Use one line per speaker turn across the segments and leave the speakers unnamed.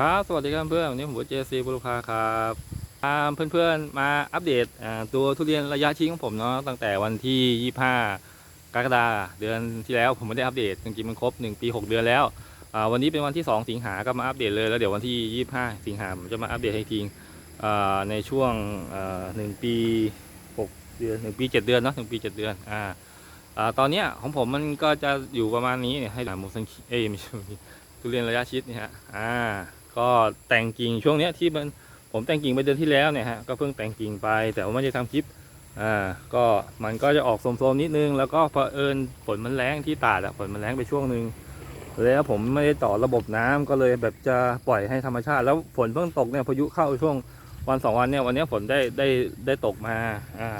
ครับ สวัสดีครับเพื่อนวันนี้ผมเจซีบุรุพาครับพาเพื่อนๆมาอัปเดตตัวทุเรียนระยะชิ้นของผมเนาะตั้งแต่วันที่ 25 กรกฎาคมเดือนที่แล้วผมไม่ได้อัปเดตจริงๆมันครบ 1 ปี 6 เดือนแล้ววันนี้เป็นวันที่ 2 สิงหาก็มาอัปเดตเลยแล้วเดี๋ยววันที่ 25 สิงหาผมจะมาอัปเดตให้ทีในช่วงอ่าหนึ่งปี 6 เดือน 1 ปี 7 เดือนเนาะหนึ่งปี 7 เดือนอ่าตอนนี้ของผมมันก็จะอยู่ประมาณนี้เนี่ยให้หลานมูสังคีเอ้ยไม่ใช่ทุเรียนระยะชิดนี่ฮะ อ่า ก็แต่งกิ่งช่วงเนี้ยที่มันผมแต่งกิ่งไปเดือนที่แล้วเนี่ยฮะก็เพิ่งแต่งกิ่งไปแต่ว่าไม่ได้ทำคลิปอ่าก็มันก็จะออกโสมๆนิดนึง แล้วก็เผอิญฝนมันแรงที่ตาดอะฝนมันแรงไปช่วงหนึ่งแล้วผมไม่ได้ต่อระบบน้ำก็เลยแบบจะปล่อยให้ธรรมชาติ แล้วฝนเพิ่งตกเนี่ยพายุเข้าช่วงวันสองวันเนี่ยวันนี้ฝนได้ได้ได้ตกมาอ่า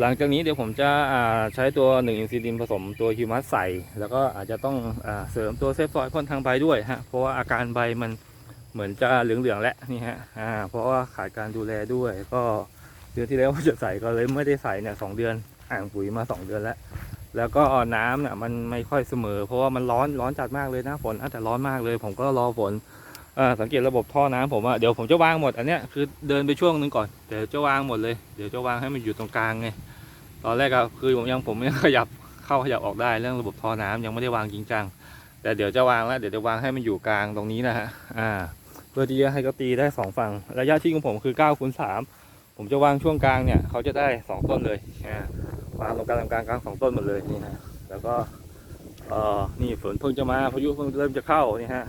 หลังจากนี้เดี๋ยวผมจะอ่าใช้ตัว1อินซิลินผสมตัวฮิวมัสใส่ แล้วก็อาจจะต้องอาเสริมตัวเซฟซอยพ่นทางใบด้วยฮะเพราะว่าอาการใบมัน เหมือนจะเหลืองๆแล้วนี่ฮะอ่าเพราะว่าขาดการดูแลด้วยก็เดือนที่แล้วจะใส่ก็เลยไม่ได้ใส่เนี่ยสองเดือนอ่างปุ๋ยมาสองเดือนแล้ว แล้วก็น้ำเนี่ยมันไม่ค่อยเสมอ เพราะว่ามันร้อนร้อนจัดมากเลยนะฝนอาจจะร้อนมากเลย ผมก็รอฝนอ่าสังเกตระบบท่อน้ำผมอะเดี๋ยวผมจะวางหมดอันเนี้ยคือเดินไปช่วงหนึงก่อนเดี๋ยวจะวางหมดเลยเดี๋ยวจะวางให้มันอยู่ตรงกลางไงตอนแรกอะคือผมยังผมยังขยับเข้าขยับออกได้เรื่องระบบท่อน้ำยังไม่ได้วางจริงจังแต่เดี๋ยวจะวางแล้วเดี๋ยวจะวางให้มันอยู่กลางตรงนี้นะฮะอ่า พื่อที่จะให้เขาตีได้สองฝั่ง ระยะที่ของผมคือ9คูณ3ผมจะวางช่วงกลางเนี่ยเขาจะได้สองต้นเลยวางตรงกลางกลางกลางสองต้นหมดเลยนี่ฮะแล้วก็เอ่อนี่ฝนเพิ่งจะมาพายุเพิ่งเริ่มจะเข้านี่ฮะ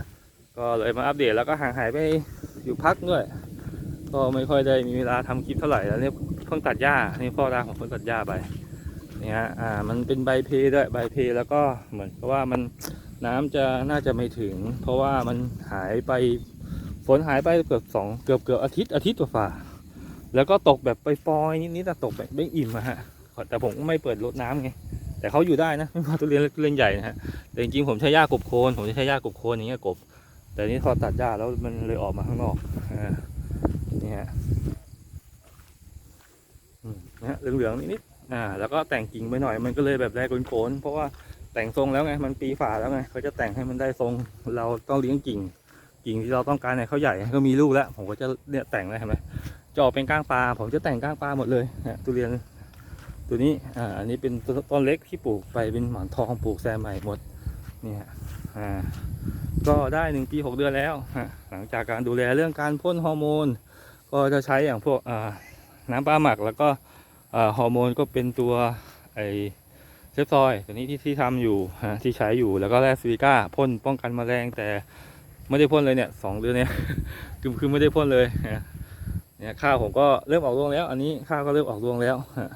ก็เลยมาอัปเดตแล้วก็ห่างหายไปอยู่พักด้วยก็ไม่ค่อยได้มีเวลาทำคลิปเท่าไหร่แล้วเนี่ยเพิ่งตัดหญ้านี่พ่อตาของเพิ่งตัดหญ้าไปนี่ฮะอ่ามันเป็นใบเพด้วยใบเพแล้วก็เหมือนกับว่ามันน้ำจะน่าจะไม่ถึง เพราะว่ามันหายไป ฝนหายไปเกือบสองเกือบเกือบอาทิตย์อาทิตย์กว่าฝ่าแล้วก็ตกแบบไปปอยๆนิดๆแต่ตกแบบไม่อิ่มอะฮะแต่ผมก็ไม่เปิดรดน้ำไงแต่เขาอยู่ได้นะไม่ว่าทุเรียนเล็กทุเรียนใหญ่นะฮะแต่จริงๆผมใช้หญ้ากบโคนผมจะใช้หญ้ากบโคนอย่างเงี้ยกบ แต่นี่พอตัดหญ้าแล้วมันเลยออกมาข้างนอกอ่านี่ฮะนะเหลืองๆนิดๆอ่า แล้วก็แต่งกิ่งไปหน่อยมันก็เลยแบบได้โคนๆเพราะว่าแต่งทรงแล้วไงมันปีฝ่าแล้วไงเขาจะแต่งให้มันได้ทรงเราต้องเลี้ยงกิ่ง กิ่งที่เราต้องการเนี่ยเขาใหญ่ก็มีลูกแล้ว ผมก็จะเนี่ยแต่งเลยเห็นไหมจอเป็นก้างปลา ผมจะแต่งก้างปลาหมดเลยนะทุเรียนตัวนี้อ่าอันนี้เป็นต้นเล็กที่ปลูกไปเป็นหมอนทองปลูกแซมใหม่หมดเนี่ยอ่าก็ได้หนึ่งปีหกเดือนแล้วฮะหลังจากการดูแลเรื่องการพ่นฮอร์โมน ก็จะใช้อย่างพวกอ่าน้ำปลาหมักแล้วก็อ่อฮอร์โมนก็เป็นตัวไอเซฟซอยตัวนี้ที่ที่ทำอยู่ฮะที่ใช้อยู่แล้วก็แรสวิก้าพ่นป้องกันแมลงแต่ ไม่ได้พ่นเลยเนี่ยสองเดือนเนี่ยคือคือไม่ได้พ่นเลยฮะเนี่ยข้าวผมก็เริ่มออกรวงแล้ว อันนี้ข้าวก็เริ่มออกรวงแล้วฮะ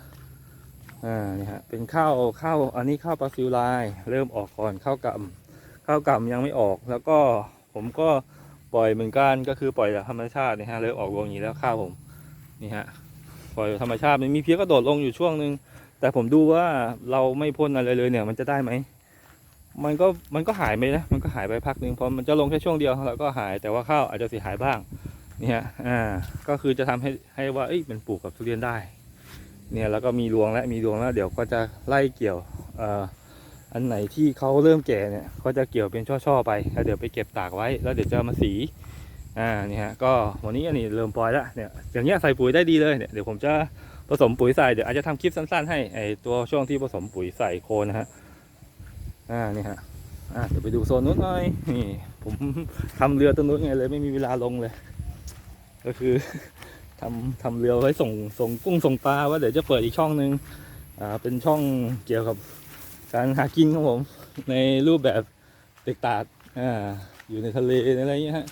อ่านี่ฮะเป็นข้าวข้าวอันนี้ข้าวปลาซิวลายเริ่มออกก่อนข้าวกำข้าวกำยังไม่ออก แล้วก็ผมก็ปล่อยเหมือนกันก็คือปล่อยจากธรรมชาตินี่ฮะเริ่มออกรวงอย่างนี้แล้วข้าวผมนี่ฮะปล่อยธรรมชาติมันมีเพี้ยกระโดดลงอยู่ช่วงหนึ่งแต่ผมดูว่าเราไม่พ่นอะไรเลยเนี่ยมันจะได้ไหม มันก็มันก็หายไปนะ มันก็หายไปพักหนึ่งเพราะมันจะลงแค่ช่วงเดียวแล้วก็หายแต่ว่าข้าวอาจจะเสียหายบ้าง เนี่ฮะอ่าก็คือจะทำให้ให้ว่าเอ้ยมันปลูกกับทุเรียนได้ เนี่ยแล้วก็มีรวงแล้วมีรวงแล้วเดี๋ยวก็จะไล่เกี่ยวเอ่ออันไหนที่เขาเริ่มแก่เนี่ยก็จะเกี่ยวเป็นช่อๆไปแล้วเดี๋ยวไปเก็บตากไว้แล้วเดี๋ยวจะมาสีอ่านี่ฮะก็วันนี้อันนี้เริ่มปล่อยแล้วเนี่ยอย่างเงี้ยใส่ปุ๋ยได้ดีเลยเนี่ยเดี๋ยวผมจะผสมปุ๋ยใส่เดี๋ยวอาจจะทำคลิปสั้นๆ ให้ไอตัวช่วงที่ผสมปุ๋ยใส่โคนนะฮะ อ่านี่ฮะอ่าเดี๋ยวไปดูโซนนู้นหน่อยนี่ผมทำเรือตรงนู้นไงเลยไม่มีเวลาลงเลย ก็คือทำทำเรือไว้ส่งส่งกุ้งส่งปลาว่าเดี๋ยวจะเปิดอีกช่องหนึ่งอ่าเป็นช่องเกี่ยวกับการหากินของผมในรูปแบบเด็กตาดอ่าอยู่ในทะเลอะไรอย่างเงี้ยฮะ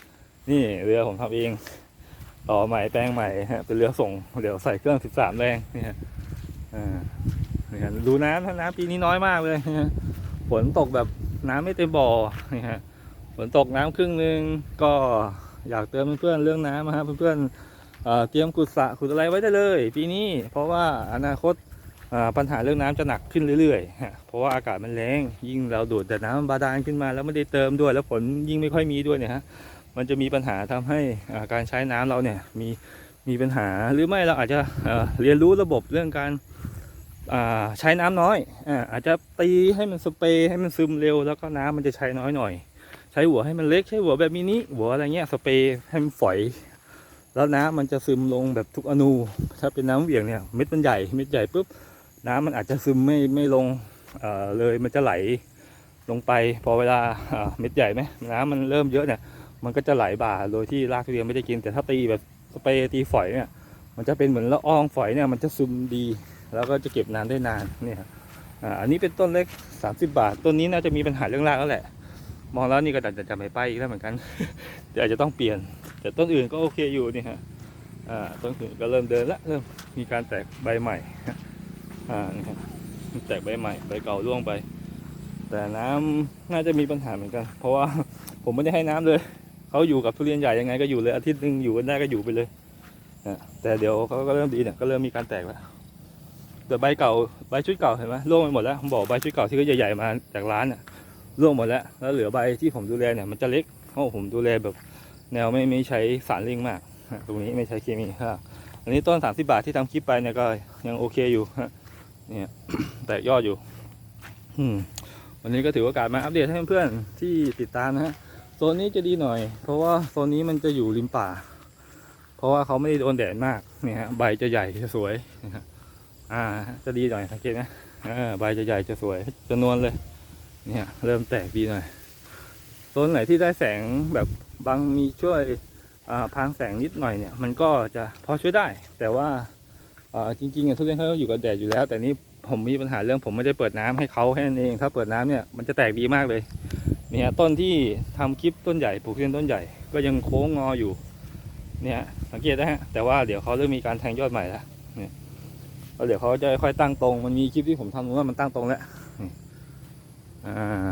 นี่เรือผมทำเอง ต่อใหม่แปลงใหม่ฮะเป็นเรือส่งเดี๋ยวใส่เครื่อง 13 แรงนี่ฮะอ่านี่ฮะดูน้ำถ้าน้ำปีนี้น้อยมากเลยฮะ ฝนตกแบบน้ำไม่เต็มบ่อนี่ฮะฝนตกน้ำครึ่งหนึ่งก็อยากเตือนเพื่อนเรื่องน้ำนะฮะเพื่อนๆเตรียมขุดสระขุดอะไรไว้ได้เลย ปีนี้เพราะว่าอนาคตปัญหาเรื่องน้ำจะหนักขึ้นเรื่อยๆ เพราะว่าอากาศมันแรงยิ่งเราดูดแต่น้ำบาดาลขึ้นมาแล้วไม่ได้เติมด้วย แล้วฝนยิ่งไม่ค่อยมีด้วยเนี่ยฮะมันจะมีปัญหาทำให้การใช้น้ำเราเนี่ยมีมีปัญหาหรือไม่เราอาจจะเรียนรู้ระบบเรื่องการ ใช้น้ำน้อยอาจจะตีให้มันสเปรย์ให้มันซึมเร็ว แล้วก็น้ำมันจะใช้น้อยหน่อย ใช้หัวให้มันเล็กใช้หัวแบบมินิหัวอะไรเงี้ยสเปรย์ให้มันฝอย แล้วน้ำมันจะซึมลงแบบทุกอนูถ้าเป็นน้ำเหวี่ยงเนี่ยเม็ดมันใหญ่เม็ดใหญ่ปุ๊บน้ำมันอาจจะซึมไม่ไม่ลงเเลยมันจะไหลลงไป พอเวลาเม็ดใหญ่ไหมน้ำมันเริ่มเยอะเนี่ยมันก็จะไหลบ่าโดยที่รากทุเรียนไม่ได้กินแต่ถ้าตีแบบสเปรย์ตีฝอยเนี่ยมันจะเป็นเหมือนละอองฝอยเนี่ยมันจะซึมดี แล้วก็จะเก็บนานได้นานเนี่ยอ่าอันนี้เป็นต้นเล็ก 30 บาท ต้นนี้น่าจะมีปัญหาเรื่องรากแล้วแหละ มองแล้วนี่ก็จะจะจะไม่ไปอีกแล้วเหมือนกันเดี๋ยวอาจจะต้องเปลี่ยน แต่ต้นอื่นก็โอเคอยู่นี่ฮะอ่าต้นอื่นก็เริ่มเดินละเริ่มมีการแตกใบใหม่อ่านี่ครับแตกใบใหม่ใบเก่าร่วงไป แต่น้ำน่าจะมีปัญหาเหมือนกัน เพราะว่าผมไม่ได้ให้น้ำเลยเขาอยู่กับทุเรียนใหญ่ยังไงก็อยู่เลยอาทิตย์หนึ่งอยู่กันได้ก็อยู่ไปเลยนะแต่เดี๋ยวเขาก็เริ่มดีเนี่ยก็เริ่มมีการแตกแล้ว แต่ใบเก่าใบชุดเก่าเห็นไหมร่วงไปหมดแล้วผมบอกใบชุดเก่าที่เขาใหญ่ๆมาจากร้านน่ะร่วงหมดแล้วแล้วเหลือใบที่ผมดูแลเนี่ยมันจะเล็กเพราะผมดูแลแบบแนวไม่ไม่ใช้สารเร่งมาก ตรงนี้ไม่ใช้เคมีครับอันนี้ต้น 30 บาทที่ทำคลิปไปเนี่ยก็ยังโอเคอยู่เนี่ยแตกยอดอยู่วันนี้ก็ถือโอกาสมาอัปเดตให้เพื่อนๆที่ติดตามนะฮะโซนนี้จะดีหน่อย เพราะว่าโซนนี้มันจะอยู่ริมป่า เพราะว่าเขาไม่ได้โดนแดดมากเนี่ยฮะใบจะใหญ่จะสวยนะฮะ อ่า จะดีหน่อยสังเกตนะใบจะใหญ่จะสวยจะนวลเลย เนี่ย เริ่มแตกดีหน่อยโซนไหนที่ได้แสงแบบบางมีช่วยพรางแสงนิดหน่อยเนี่ย มันก็จะพอช่วยได้ แต่ว่าจริงๆทุเรียนเขาอยู่กับแดดอยู่แล้ว แต่นี่ผมมีปัญหาเรื่องผมไม่ได้เปิดน้ำให้เขาแค่นั้นเอง ถ้าเปิดน้ำเนี่ยมันจะแตกดีมากเลย เนี่ยต้นที่ทำคลิปต้นใหญ่ปลูกเรียนต้นใหญ่ก็ยังโค้งงออยู่ เนี่ยสังเกตนะฮะแต่ว่าเดี๋ยวเขาเริ่มมีการแทงยอดใหม่แล้ว เนี่ยแล้วเดี๋ยวเขาจะค่อยตั้งตรง มันมีคลิปที่ผมทำว่ามันตั้งตรงแล้วอ่า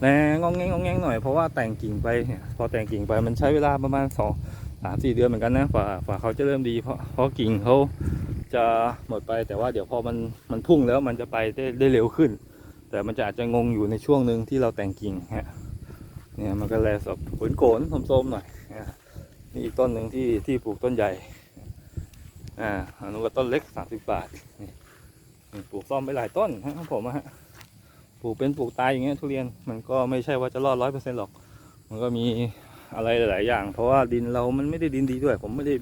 แรงงองแงงงอแงงหน่อยเพราะว่าแต่งกิ่งไปเนี่ยพอแต่งกิ่งไปมันใช้เวลาประมาณสองสามสี่เดือนเหมือนกันนะฝ่าฝ่าเขาจะเริ่มดีเพราะเพราะกิ่งเขาจะหมดไปแต่ว่าเดี๋ยวพอมันมันพุ่งแล้วมันจะไปได้ได้เร็วขึ้น แต่มันจะอาจจะงงอยู่ในช่วงหนึ่งที่เราแต่งกิ่งฮะเนี่ยมันก็แลสอบขนโกนโสมๆหน่อยนี่อีกต้นหนึ่งที่ที่ปลูกต้นใหญ่ อ่าอันนู้นก็ต้นเล็กสามสิบบาทนี่ปลูกซ่อมไปหลายต้นฮะของผมฮะปลูกเป็นปลูกตายอย่างเงี้ยทุเรียนมันก็ไม่ใช่ว่าจะรอดร้อยเปอร์เซ็นต์หรอก มันก็มีอะไรหลาย ๆ อย่าง เพราะว่าดินเรามันไม่ได้ดินดีด้วย ผมไม่ได้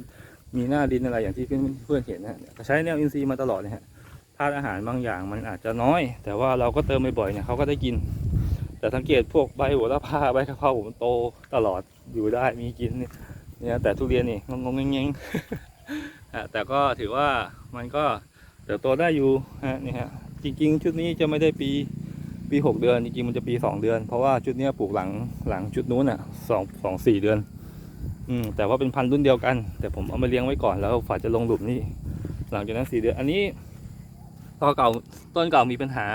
มีหน้าดินอะไรอย่างที่เพื่อนเพื่อนเห็นนะใช้แนวอินทรีย์มาตลอดเลยฮะธาตุอาหารบางอย่างมันอาจจะน้อย แต่ว่าเราก็เติมบ่อยๆเนี่ยเขาก็ได้กิน แต่สังเกตพวกใบหัวละพาใบกะเพราผมโตตลอดอยู่ได้มีกินเนี่ยแต่ทุเรียนนี่งงงงง แต่ก็ถือว่ามันก็เติบโตได้อยู่ฮะนี่ฮะจริง ๆ ชุดนี้จะไม่ได้ปีปีหกเดือนจริงๆมันจะปีสองเดือน เพราะว่าชุดนี้ปลูกหลังหลังชุดนู้นอะสองสองสี่เดือนอืมแต่ว่าเป็นพันธุ์รุ่นเดียวกัน แต่ผมเอามาเลี้ยงไว้ก่อนแล้วฝาจะลงหลุมนี่หลังจากนั้นสี่เดือนอันนี้ตอเก่าต้นเก่ามีปัญหา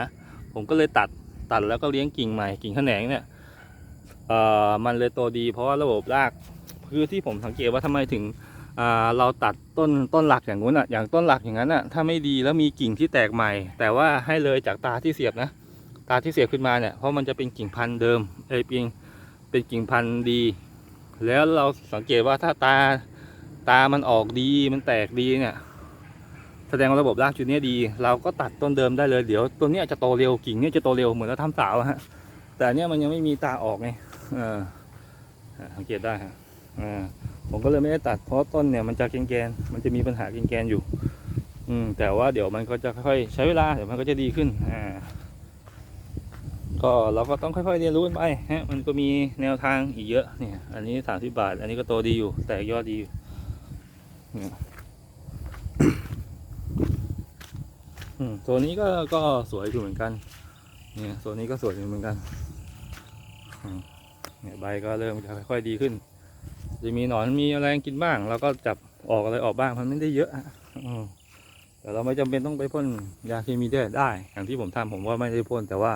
ผมก็เลยตัดตัดแล้วก็เลี้ยงกิ่งใหม่กิ่งแขนงเนี่ยเอ่อมันเลยโตดี เพราะว่าระบบรากคือที่ผมสังเกตว่าทำไมถึง เราตัดต้นต้นหลักอย่างนู้นอะอย่างต้นหลักอย่างนั้นอะถ้าไม่ดีแล้วมีกิ่งที่แตกใหม่ แต่ว่าให้เลยจากตาที่เสียบนะตาที่เสียบขึ้นมาเนี่ยเพราะมันจะเป็นกิ่งพันธุ์เดิมเอ้ยเป็นเป็นกิ่งพันธุ์ดี แล้วเราสังเกตว่าถ้าตาตามันออกดีมันแตกดีเนี่ยแสดงว่าระบบรากชุดนี้ดี เราก็ตัดต้นเดิมได้เลยเดี๋ยวต้นนี้จะโตเร็วกิ่งเนี้ยจะโตเร็วเหมือนเราทำสาวฮะแต่เนี้ยมันยังไม่มีตาออกไงเออสังเกตได้ฮะอ่า ผมก็เลยไม่ได้ตัดเพราะต้นเนี่ยมันจะแกนๆมันจะมีปัญหาแกนๆอยู่ อืมแต่ว่าเดี๋ยวมันก็จะค่อยๆใช้เวลาเดี๋ยวมันก็จะดีขึ้นอ่าก็เราก็ต้องค่อยๆเรียนรู้กันไปฮะมันก็มีแนวทางอีกเยอะเนี่ย อันนี้สามสิบบาท อันนี้ก็โตดีอยู่ แตกยอดดีอยู่เนี่ยอืมโซนนี้ก็ก็สวยอยู่เหมือนกัน เนี่ยโซนนี้ก็สวยอยู่เหมือนกันเนี่ยใบก็เริ่มจะค่อยๆดีขึ้น จะมีหนอนมีอะไรกินบ้างเราก็จับออกอะไรออกบ้างมันไม่ได้เยอะแต่เราไม่จำเป็นต้องไปพ่นยาเคมีได้ได้ อย่างที่ผมทำผมว่าไม่ได้พ่นแต่ว่า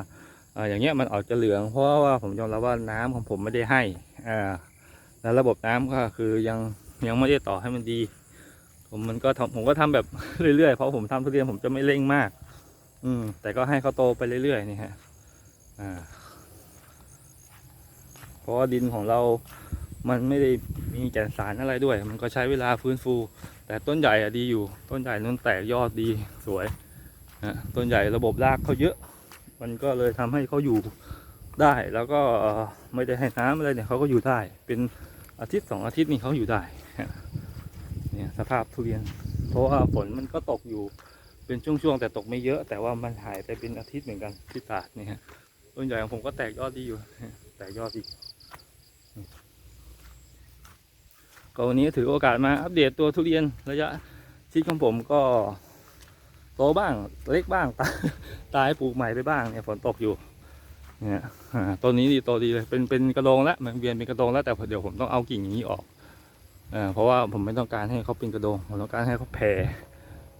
อย่างเงี้ยมันออกจะเหลืองเพราะว่าผมยอมรับว่าน้ำของผมไม่ได้ให้อ่าแล้วระบบน้ำก็คือยังยังไม่ได้ต่อให้มันดี ผมมันก็ผมก็ทำแบบเรื่อยๆเพราะผมทำทุเรียนผมจะไม่เร่งมาก อืม แต่ก็ให้เขาโตไปเรื่อยๆนี่ฮะอ่าเพราะว่าดินของเรา มันไม่ได้มีแก่นสารอะไรด้วย มันก็ใช้เวลาฟื้นฟู แต่ต้นใหญ่อะดีอยู่ ต้นใหญ่นั้นแตกยอดดีสวยนะต้นใหญ่ระบบรากเขาเยอะ มันก็เลยทำให้เขาอยู่ได้ แล้วก็ไม่ได้ให้น้ำอะไรเนี่ยเขาก็อยู่ได้ เป็นอาทิตย์สองอาทิตย์นี่เขาอยู่ได้ เนี่ยสภาพทุเรียน เพราะว่าฝนมันก็ตกอยู่เป็นช่วงๆแต่ตกไม่เยอะ แต่ว่ามันหายไปเป็นอาทิตย์เหมือนกันที่ตาดเนี่ยฮะต้นใหญ่ของผมก็แตกยอดดีอยู่ แตกยอดดีก ก็วันนี้ถือโอกาสมาอัปเดตตัวทุเรียนระยะชิดของผมก็โตบ้างเล็กบ้างตาตายปลูกใหม่ไปบ้างเนี่ยฝนตกอยู่เนี่ยต้นนี้ดีโตดีเลยเป็นเป็นกระโดงแล้วมันเวียนเป็นกระโดงแล้วแต่เดี๋ยวผมต้องเอากิ่งอย่างนี้ออกอ่าเพราะว่าผมไม่ต้องการให้เขาเป็นกระโดงผมต้องการให้เขาแผ่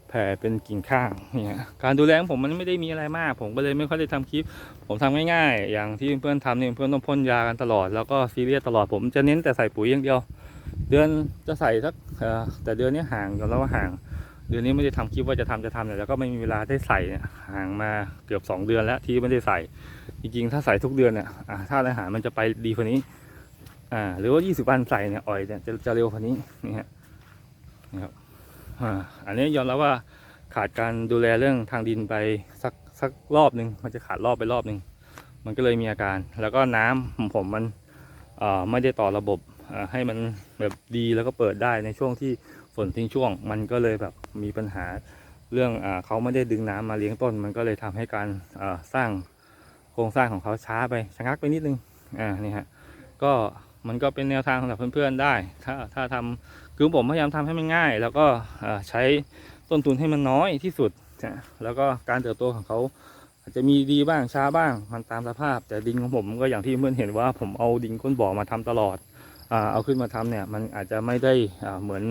แผ่เป็นกิ่งข้างเนี่ยการดูแลของผมมันไม่ได้มีอะไรมาก ผมก็เลยไม่ค่อยได้ทำคลิป ผมทำง่ายๆ อย่างที่เพื่อนทำเนี่ยเพื่อนต้องพ่นยากันตลอดแล้วก็ซีเรียสตลอดผมจะเน้นแต่ใส่ปุ๋ยอย่างเดียว เดือนจะใส่สักแต่เดือนนี้ห่างกันแล้วว่าห่าง เดือนนี้ไม่ได้ทำคลิปว่าจะทำจะทำเนี่ยแล้วก็ไม่มีเวลาได้ใส่ห่างมาเกือบสองเดือนแล้วที่ไม่ได้ใส่ จริงๆ ถ้าใส่ทุกเดือนเนี่ยถ้าอาหารมันจะไปดีกว่านี้อ่าหรือว่า 20 วันใส่เนี่ยอ่อยเนี่ยจะจะเร็วกว่านี้นี่ฮะนะครับอ่าอันนี้ยอมรับว่าขาดการดูแลเรื่องทางดินไปสักสักรอบหนึ่งมันจะขาดรอบไปรอบหนึ่งมันก็เลยมีอาการ แล้วก็น้ำของผมมันเอ่อไม่ได้ต่อระบบอ่าให้มัน แบบดีแล้วก็เปิดได้ในช่วงที่ฝนทิ้งช่วง มันก็เลยแบบมีปัญหาเรื่องอ่าเขาไม่ได้ดึงน้ำมาเลี้ยงต้น มันก็เลยทำให้การอ่าสร้างโครงสร้างของเขาช้าไปชะงักไปนิดนึงอ่านี่ฮะก็มันก็เป็นแนวทางสำหรับเพื่อนๆได้ ถ้าถ้าทำคือผมพยายามทำให้มันง่าย แล้วก็อ่าใช้ต้นทุนให้มันน้อยที่สุดแล้วก็การเติบโตของเขาอาจจะมีดีบ้างช้าบ้างมันตามสภาพ แต่ดินของผมก็อย่างที่เพื่อนเห็นว่าผมเอาดินก้นบ่อมาทำตลอด เอาขึ้นมาทำเนี่ยมันอาจจะไม่ได้เหมือน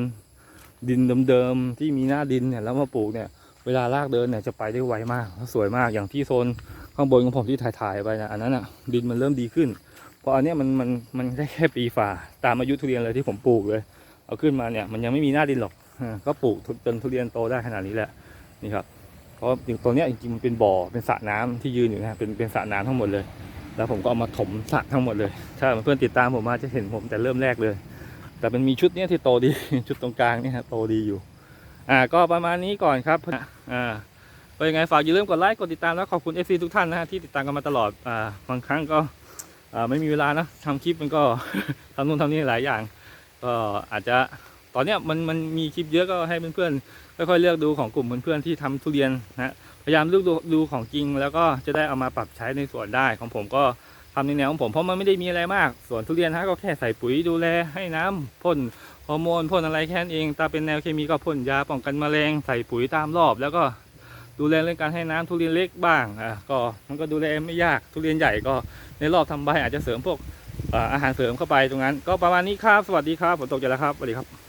ดินเดิมๆที่มีหน้าดินเนี่ยแล้วมาปลูกเนี่ยเวลารากเดินเนี่ยจะไปได้ไวมากสวยมากอย่างที่โซนข้างบนของผมที่ถ่ายๆไปนะอันนั้นอะดินมันเริ่มดีขึ้นเพราะอันเนี้ยมันมันมันได้แค่ปีฝ่าตามอายุทุเรียนเลยที่ผมปลูกเลย เอาขึ้นมาเนี่ยมันยังไม่มีหน้าดินหรอกก็ปลูกจนทุเรียนโตได้ขนาดนี้แหละนี่ครับเพราะอย่างตัวเนี้ยจริงๆมันเป็นบ่อเป็นสระน้ำที่ยืนอยู่นะเป็นเป็นสระน้ำทั้งหมดเลย แล้วผมก็เอามาถมสระทั้งหมดเลย ถ้าเพื่อนติดตามผมมาจะเห็นผมแต่เริ่มแรกเลย แต่มันมีชุดนี้ที่โตดี ชุดตรงกลางนี่ฮะโตดีอยู่ อ่า ก็ประมาณนี้ก่อนครับ อ่าเป็นยังไงฝากอย่าลืมกดไลค์กดติดตามแล้วขอบคุณ FC ทุกท่านนะฮะที่ติดตามกันมาตลอด อ่า บางครั้งก็อ่าไม่มีเวลานะทำคลิปมันก็ทำนู่นทำนี่หลายอย่าง ก็อาจจะตอนเนี้ยมันมันมีคลิปเยอะก็ให้เพื่อนๆค่อยๆเลือกดูของกลุ่มเพื่อนๆที่ทำทุเรียนนะฮะ พยายามลือกดูดูของจริง แล้วก็จะได้เอามาปรับใช้ในสวนได้ของผมก็ทำในแนวของผมเพราะมันไม่ได้มีอะไรมากสวนทุเรียนฮะก็แค่ใส่ปุ๋ยดูแลให้น้ำพ่นฮอร์โมนพ่นอะไรแค่นั้นเองถ้าเป็นแนวเคมีก็พ่นยาป้องกันแมลงใส่ปุ๋ยตามรอบ แล้วก็ดูแลเรื่องการให้น้ำทุเรียนเล็กบ้างอะก็มันก็ดูแลไม่ยากทุเรียนใหญ่ก็ในรอบทำใบอาจจะเสริมพวกอาอาหารเสริมเข้าไปตรงนั้น ก็ประมาณนี้ครับสวัสดีครับฝนตกจะแล้วครับสวัสดีครับ